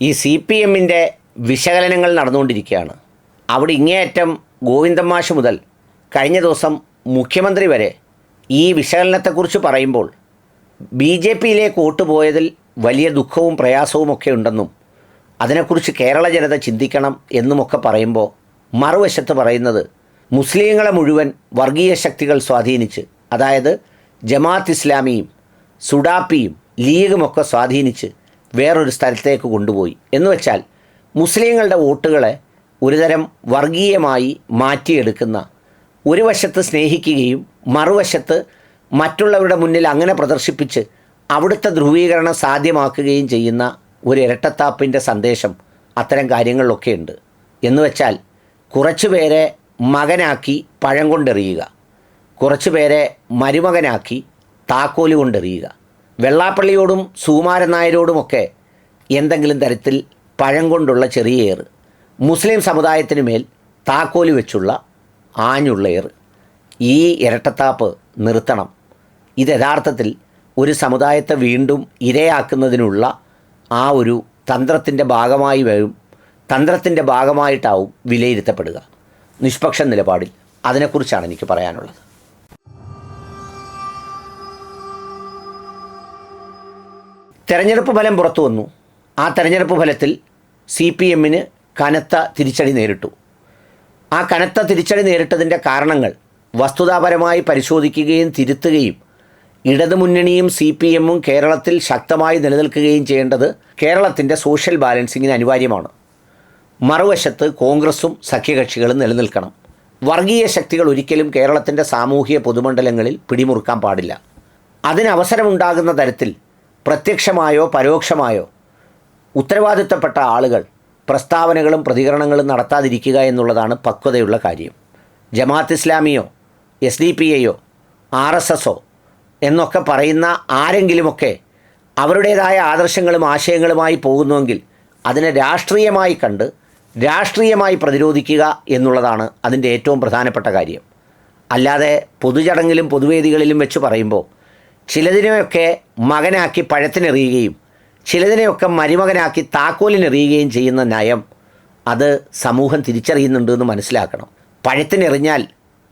ഈ C P എമ്മിന്റെ വിശകലനങ്ങൾ നടന്നുകൊണ്ടിരിക്കുകയാണ്. അവിടെ ഇങ്ങേയറ്റം ഗോവിന്ദൻ മാഷ് മുതൽ കഴിഞ്ഞ ദിവസം മുഖ്യമന്ത്രി വരെ ഈ വിശകലനത്തെക്കുറിച്ച് പറയുമ്പോൾ ബി ജെ പിയിലേക്ക് വോട്ട് പോയതിൽ വലിയ ദുഃഖവും പ്രയാസവും ഒക്കെ ഉണ്ടെന്നും അതിനെക്കുറിച്ച് കേരള ജനത ചിന്തിക്കണം എന്നുമൊക്കെ പറയുമ്പോൾ മറുവശത്ത് പറയുന്നത് മുസ്ലിങ്ങളെ മുഴുവൻ വർഗീയ ശക്തികൾ സ്വാധീനിച്ച് അതായത് ജമാഅത്ത് ഇസ്ലാമിയും സുഡാപ്പിയും ലീഗുമൊക്കെ സ്വാധീനിച്ച് വേറൊരു സ്ഥലത്തേക്ക് കൊണ്ടുപോയി. എന്ന് വെച്ചാൽ മുസ്ലിങ്ങളുടെ വോട്ടുകളെ ഒരുതരം വർഗീയമായി മാറ്റിയെടുക്കുന്ന ഒരു വശത്ത് സ്നേഹിക്കുകയും മറുവശത്ത് മറ്റുള്ളവരുടെ മുന്നിൽ അങ്ങനെ പ്രദർശിപ്പിച്ച് അവിടുത്തെ ധ്രുവീകരണം സാധ്യമാക്കുകയും ചെയ്യുന്ന ഒരു ഇരട്ടത്താപ്പിന്റെ സന്ദേശം അത്തരം കാര്യങ്ങളിലൊക്കെ ഉണ്ട്. എന്ന് വെച്ചാൽ കുറച്ചു പേരെ മകനാക്കി പഴം കൊണ്ടെറിയുക. കുറച്ചു പേരെ മരുമകനാക്കി താക്കോൽ കൊണ്ടെറിയുക. വെള്ളാപ്പള്ളിയോടും സുകുമാരൻ നായരോടുമൊക്കെ എന്തെങ്കിലും തരത്തിൽ പഴം കൊണ്ടുള്ള ചെറിയ ഏറ് മുസ്ലിം സമുദായത്തിന് മേൽ താക്കോൽ വെച്ചുള്ള ആഞ്ഞുള്ള ഏറ് ഈ ഇരട്ടത്താപ്പ് നിർത്തണം. ഇത് യഥാർത്ഥത്തിൽ ഒരു സമുദായത്തെ വീണ്ടും ഇരയാക്കുന്നതിനുള്ള ആ ഒരു തന്ത്രത്തിന്റെ ഭാഗമായി വരും തന്ത്രത്തിന്റെ ഭാഗമായിട്ടാവും വിലയിരുത്തപ്പെടുക. നിഷ്പക്ഷ നിലപാടിൽ അതിനെക്കുറിച്ചാണ് എനിക്ക് പറയാനുള്ളത്. തെരഞ്ഞെടുപ്പ് ഫലം പുറത്തു വന്നു. ആ തെരഞ്ഞെടുപ്പ് ഫലത്തിൽ സി പി എമ്മിന് കനത്ത തിരിച്ചടി നേരിട്ടു. ആ കനത്ത തിരിച്ചടി നേരിട്ടതിന്റെ കാരണങ്ങൾ വസ്തുതാപരമായി പരിശോധിക്കുകയും തിരുത്തുകയും ഇടതുമുന്നണിയും സി പി എമ്മും കേരളത്തിൽ ശക്തമായി നിലനിൽക്കുകയും ചെയ്യേണ്ടത് കേരളത്തിന്റെ സോഷ്യൽ ബാലൻസിങ്ങിന് അനിവാര്യമാണ്. മറുവശത്ത് കോൺഗ്രസും സഖ്യകക്ഷികളും നിലനിൽക്കണം. വർഗീയ ശക്തികൾ ഒരിക്കലും കേരളത്തിന്റെ സാമൂഹിക പൊതുമണ്ഡലങ്ങളിൽ പിടിമുറുക്കാൻ പാടില്ല. അതിന് അവസരമുണ്ടാകുന്ന തരത്തിൽ പ്രത്യക്ഷമായോ പരോക്ഷമായോ ഉത്തരവാദിത്തപ്പെട്ട ആളുകൾ പ്രസ്താവനകളും പ്രതികരണങ്ങളും നടത്താതിരിക്കുക എന്നുള്ളതാണ് പക്വതയുള്ള കാര്യം. ജമാഅത്ത് ഇസ്ലാമിയോ എസ് ഡി പി എയോ ആർ എസ് എസോ എന്നൊക്കെ പറയുന്ന ആരെങ്കിലുമൊക്കെ അവരുടേതായ ആദർശങ്ങളും ആശയങ്ങളുമായി പോകുന്നുവെങ്കിൽ അതിനെ രാഷ്ട്രീയമായി കണ്ട് രാഷ്ട്രീയമായി പ്രതിരോധിക്കുക എന്നുള്ളതാണ് അതിന്റെ ഏറ്റവും പ്രധാനപ്പെട്ട കാര്യം. അല്ലാതെ പൊതുചടങ്ങിലും പൊതുവേദികളിലും വെച്ച് പറയുമ്പോൾ ചിലതിനെയൊക്കെ മകനാക്കി പഴത്തിനെറിയുകയും ചിലതിനെയൊക്കെ മരുമകനാക്കി താക്കോലിനെറിയുകയും ചെയ്യുന്ന നയം അത് സമൂഹം തിരിച്ചറിയുന്നുണ്ട് എന്ന് മനസ്സിലാക്കണം. പഴത്തിനെറിഞ്ഞാൽ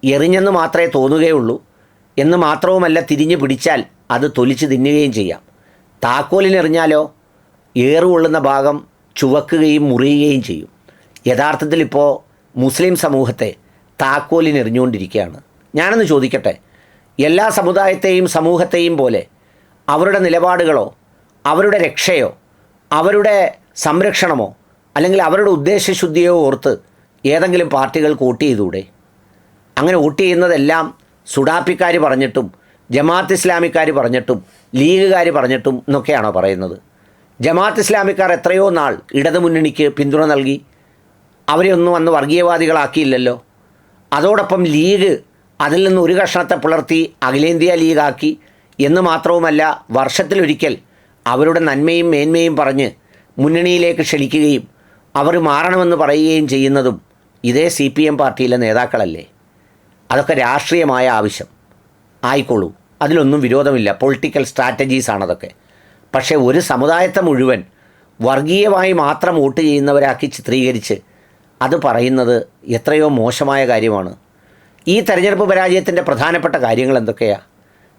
എറിഞ്ഞെന്ന് മാത്രമേ തോന്നുകയുള്ളൂ. എന്ന് മാത്രവുമല്ല തിരിഞ്ഞു പിടിച്ചാൽ അത് തൊലിച്ച് തിന്നുകയും ചെയ്യാം. താക്കോലിനെറിഞ്ഞാലോ ഏറുകൊള്ളുന്ന ഭാഗം ചുവക്കുകയും മുറിയുകയും ചെയ്യും. യഥാർത്ഥത്തിൽ ഇപ്പോൾ മുസ്ലിം സമൂഹത്തെ താക്കോലിനെറിഞ്ഞുകൊണ്ടിരിക്കുകയാണ്. ഞാനൊന്ന് ചോദിക്കട്ടെ? എല്ലാ സമുദായത്തെയും സമൂഹത്തെയും പോലെ അവരുടെ നിലപാടുകളോ അവരുടെ രക്ഷയോ അവരുടെ സംരക്ഷണമോ അല്ലെങ്കിൽ അവരുടെ ഉദ്ദേശശുദ്ധിയോ ഓർത്ത് ഏതെങ്കിലും പാർട്ടികൾക്ക് വോട്ട് ചെയ്തുകൂടെ അങ്ങനെ വോട്ട് ചെയ്യുന്നതെല്ലാം സുഡാപ്പിക്കാർ പറഞ്ഞിട്ടും ജമാഅത്ത് ഇസ്ലാമിക്കാർ പറഞ്ഞിട്ടും ലീഗുകാർ പറഞ്ഞിട്ടും എന്നൊക്കെയാണോ പറയുന്നത്? ജമാഅത്ത് ഇസ്ലാമിക്കാർ എത്രയോ നാൾ ഇടതുമുന്നണിക്ക് പിന്തുണ നൽകി. അവരെ ഒന്നും അന്ന് വർഗീയവാദികളാക്കിയില്ലല്ലോ. അതോടൊപ്പം ലീഗ് അതിൽ നിന്ന് ഒരു കഷ്ണത്തെ പുലർത്തി അഖിലേന്ത്യാ ലീഗാക്കി എന്ന് മാത്രവുമല്ല വർഷത്തിലൊരിക്കൽ അവരുടെ നന്മയും മേന്മയും പറഞ്ഞ് മുന്നണിയിലേക്ക് ക്ഷണിക്കുകയും അവർ മാറണമെന്ന് പറയുകയും ചെയ്യുന്നതും ഇതേ സി പി എം പാർട്ടിയിലെ നേതാക്കളല്ലേ? അതൊക്കെ രാഷ്ട്രീയമായ ആവശ്യം. ആയിക്കോളൂ അതിലൊന്നും വിരോധമില്ല. പൊളിറ്റിക്കൽ സ്ട്രാറ്റജീസ് ആണതൊക്കെ. പക്ഷേ ഒരു സമുദായത്തെ മുഴുവൻ വർഗീയമായി മാത്രം വോട്ട് ചെയ്യുന്നവരാക്കി ചിത്രീകരിച്ച് അത് പറയുന്നത് എത്രയോ മോശമായ കാര്യമാണ്. ഈ തെരഞ്ഞെടുപ്പ് പരാജയത്തിന്റെ പ്രധാനപ്പെട്ട കാര്യങ്ങൾ എന്തൊക്കെയാണ്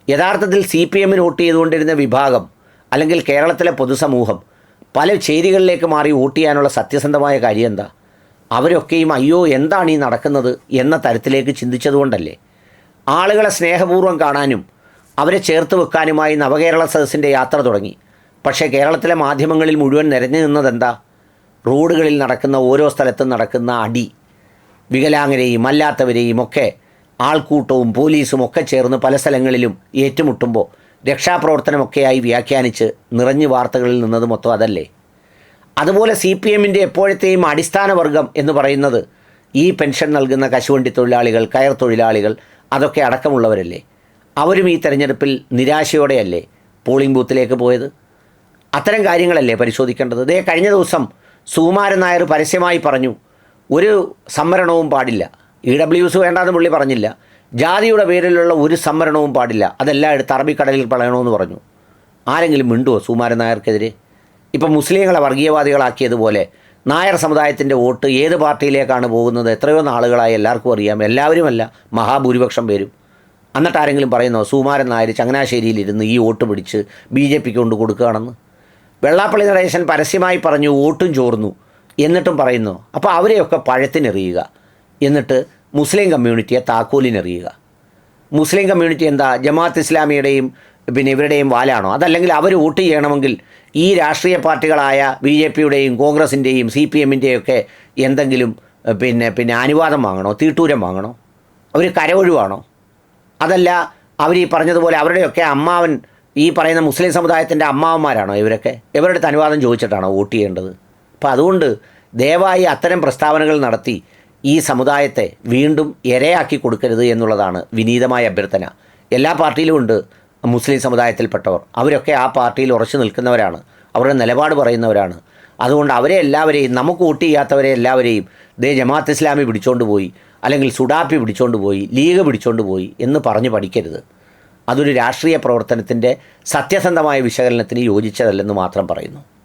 യഥാർത്ഥത്തിൽ സി പി എമ്മിന് വോട്ട് ചെയ്തുകൊണ്ടിരുന്ന വിഭാഗം അല്ലെങ്കിൽ കേരളത്തിലെ പൊതുസമൂഹം പല ചേരികളിലേക്ക് മാറി വോട്ട് ചെയ്യാനുള്ള സത്യസന്ധമായ കാര്യം എന്താ അവരൊക്കെയും അയ്യോ എന്താണ് ഈ നടക്കുന്നത് എന്ന തരത്തിലേക്ക് ചിന്തിച്ചതുകൊണ്ടല്ലേ? ആളുകളെ സ്നേഹപൂർവം കാണാനും അവരെ ചേർത്ത് വെക്കാനുമായി നവകേരള സദസ്സിന്റെ യാത്ര തുടങ്ങി. പക്ഷേ കേരളത്തിലെ മാധ്യമങ്ങളിൽ മുഴുവൻ നിരഞ്ഞു നിന്നതെന്താ? റോഡുകളിൽ നടക്കുന്ന ഓരോ സ്ഥലത്തും നടക്കുന്ന അടി വികലാംഗരെയും അല്ലാത്തവരെയും ഒക്കെ ആൾക്കൂട്ടവും പോലീസും ഒക്കെ ചേർന്ന് പല സ്ഥലങ്ങളിലും ഏറ്റുമുട്ടുമ്പോൾ രക്ഷാപ്രവർത്തനമൊക്കെയായി വ്യാഖ്യാനിച്ച് നിറഞ്ഞു വാർത്തകളിൽ നിന്നത് മൊത്തം അതല്ലേ? അതുപോലെ സി പി എമ്മിന്റെ എപ്പോഴത്തെയും അടിസ്ഥാന വർഗം എന്ന് പറയുന്നത് ഈ പെൻഷൻ നൽകുന്ന കശുവണ്ടി തൊഴിലാളികൾ കയർ തൊഴിലാളികൾ അതൊക്കെ അടക്കമുള്ളവരല്ലേ? അവരും ഈ തെരഞ്ഞെടുപ്പിൽ നിരാശയോടെയല്ലേ പോളിംഗ് ബൂത്തിലേക്ക് പോയത്? അത്തരം കാര്യങ്ങളല്ലേ പരിശോധിക്കേണ്ടത്? ദേ കഴിഞ്ഞ ദിവസം സുകുമാരൻ നായർ പരസ്യമായി പറഞ്ഞു ഒരു സംവരണവും പാടില്ല. ഇ ഡബ്ല്യു എസ് വേണ്ടാന്ന് പുള്ളി പറഞ്ഞില്ല. ജാതിയുടെ പേരിലുള്ള ഒരു സംവരണവും പാടില്ല. അതെല്ലാം എടുത്ത് അറബിക്കടലിൽ പളയണമെന്ന് പറഞ്ഞു. ആരെങ്കിലും മിണ്ടുവോ സുമാരൻ നായർക്കെതിരെ? ഇപ്പം മുസ്ലിങ്ങളെ വർഗീയവാദികളാക്കിയതുപോലെ നായർ സമുദായത്തിന്റെ വോട്ട് ഏത് പാർട്ടിയിലേക്കാണ് പോകുന്നത്? എത്രയോ നാളുകളായി എല്ലാവർക്കും അറിയാം. എല്ലാവരുമല്ല മഹാഭൂരിപക്ഷം പേരും. എന്നിട്ട് ആരെങ്കിലും പറയുന്നോ സുമാരൻ നായർ ചങ്ങനാശ്ശേരിയിലിരുന്ന് ഈ വോട്ട് പിടിച്ച് ബി ജെ പിക്ക് കൊണ്ട് കൊടുക്കുകയാണെന്ന്? വെള്ളാപ്പള്ളി നടേശൻ പരസ്യമായി പറഞ്ഞു വോട്ടും ചോർന്നു. എന്നിട്ടും പറയുന്നു? അപ്പോൾ അവരെയൊക്കെ പഴത്തിനെറിയുക. എന്നിട്ട് മുസ്ലിം കമ്മ്യൂണിറ്റിയെ താക്കോലിനെറിയുക. മുസ്ലിം കമ്മ്യൂണിറ്റി എന്താ? ജമാഅത്ത് ഇസ്ലാമിയുടെയും പിന്നെ ഇവരുടെയും വാലാണോ? അതല്ലെങ്കിൽ അവർ വോട്ട് ചെയ്യണമെങ്കിൽ ഈ രാഷ്ട്രീയ പാർട്ടികളായ ബി ജെ പിയുടെയും കോൺഗ്രസിന്റെയും സി പി എമ്മിന്റെയൊക്കെ എന്തെങ്കിലും പിന്നെ പിന്നെ അനുവാദം വാങ്ങണോ? തീട്ടൂരം വാങ്ങണോ? അവർ കരവൊഴിവാണോ അതല്ല അവർ ഈ പറഞ്ഞതുപോലെ അവരുടെയൊക്കെ അമ്മാവൻ ഈ പറയുന്ന മുസ്ലിം സമുദായത്തിന്റെ അമ്മാവന്മാരാണോ ഇവരൊക്കെ? ഇവരുടെ അനുവാദം ചോദിച്ചിട്ടാണോ വോട്ട് ചെയ്യേണ്ടത്? അപ്പോൾ അതുകൊണ്ട് ദയവായി അത്തരം പ്രസ്താവനകൾ നടത്തി ഈ സമുദായത്തെ വീണ്ടും ഇരയാക്കി കൊടുക്കരുത് എന്നുള്ളതാണ് വിനീതമായ അഭ്യർത്ഥന. എല്ലാ പാർട്ടിയിലും ഉണ്ട് മുസ്ലിം സമുദായത്തിൽപ്പെട്ടവർ. അവരൊക്കെ ആ പാർട്ടിയിൽ ഉറച്ചു നിൽക്കുന്നവരാണ്. അവരുടെ നിലപാട് പറയുന്നവരാണ്. അതുകൊണ്ട് അവരെ എല്ലാവരെയും നമുക്ക് വോട്ട് ചെയ്യാത്തവരെ എല്ലാവരെയും ദേ ജമാഅത്ത് ഇസ്ലാമി പിടിച്ചോണ്ട് പോയി അല്ലെങ്കിൽ സുഡാപ്പി പിടിച്ചോണ്ട് പോയി ലീഗ് പിടിച്ചോണ്ട് പോയി എന്ന് പറഞ്ഞ് പഠിക്കരുത്. അതൊരു രാഷ്ട്രീയ പ്രവർത്തനത്തിന്റെ സത്യസന്ധമായ വിശകലനത്തിന് യോജിച്ചതല്ലെന്ന് മാത്രം പറയുന്നു.